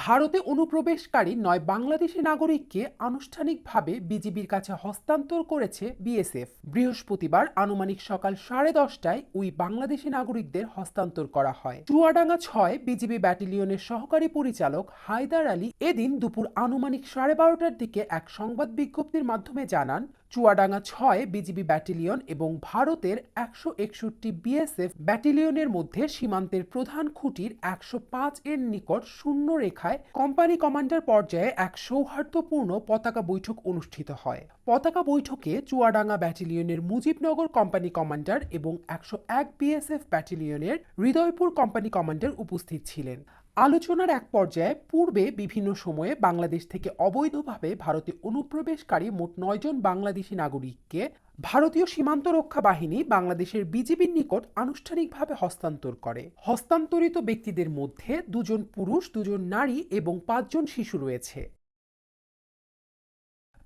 ভারতে অনুপ্রবেশকারী নয় বাংলাদেশি নাগরিককে আনুষ্ঠানিকভাবে বিজিবির কাছে হস্তান্তর করেছে বিএসএফ। বৃহস্পতিবার আনুমানিক সকাল সাড়ে দশটায় ওই বাংলাদেশি নাগরিকদের হস্তান্তর করা হয়। চুয়াডাঙ্গা ছয় বিজিবি ব্যাটালিয়নের সহকারী পরিচালক হায়দার আলী এদিন দুপুর আনুমানিক সাড়ে বারোটার দিকে এক সংবাদ বিজ্ঞপ্তির মাধ্যমে জানান, চুয়াডাঙ্গা ছয় বিজিবি ব্যাটালিয়ন এবং ভারতের একশো একষট্টি বিএসএফ ব্যাটালিয়নের মধ্যে সীমান্তের প্রধান খুঁটির একশো পাঁচ এর নিকট শূন্য রেখায় কোম্পানি কমান্ডার পর্যায়ে এক সৌহার্দ্যপূর্ণ পতাকা বৈঠক অনুষ্ঠিত হয়। পতাকা বৈঠকে চুয়াডাঙ্গা ব্যাটালিয়নের মুজিবনগর কোম্পানি কমান্ডার এবং একশো এক বিএসএফ ব্যাটালিয়নের হৃদয়পুর কোম্পানি কমান্ডার উপস্থিত ছিলেন। আলোচনার এক পর্যায়ে পূর্বে বিভিন্ন সময়ে বাংলাদেশ থেকে অবৈধভাবে ভারতে অনুপ্রবেশকারী মোট নয়জন বাংলাদেশি নাগরিককে ভারতীয় সীমান্ত রক্ষা বাহিনী বাংলাদেশের বিজিবির নিকট আনুষ্ঠানিকভাবে হস্তান্তর করে। হস্তান্তরিত ব্যক্তিদের মধ্যে দুজন পুরুষ, দুজন নারী এবং পাঁচজন শিশু রয়েছে।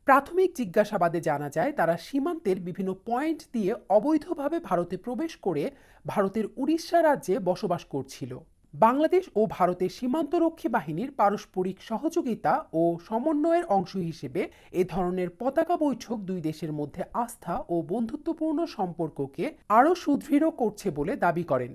প্রাথমিক জিজ্ঞাসাবাদে জানা যায়, তারা সীমান্তের বিভিন্ন পয়েন্ট দিয়ে অবৈধভাবে ভারতে প্রবেশ করে ভারতের উড়িষ্যা রাজ্যে বসবাস করছিল। বাংলাদেশ ও ভারতের সীমান্তরক্ষী বাহিনীর পারস্পরিক সহযোগিতা ও সমন্বয়ের অংশ হিসেবে এ ধরনের পতাকা বৈঠক দুই দেশের মধ্যে আস্থা ও বন্ধুত্বপূর্ণ সম্পর্ককে আরও সুদৃঢ় করছে বলে দাবি করেন।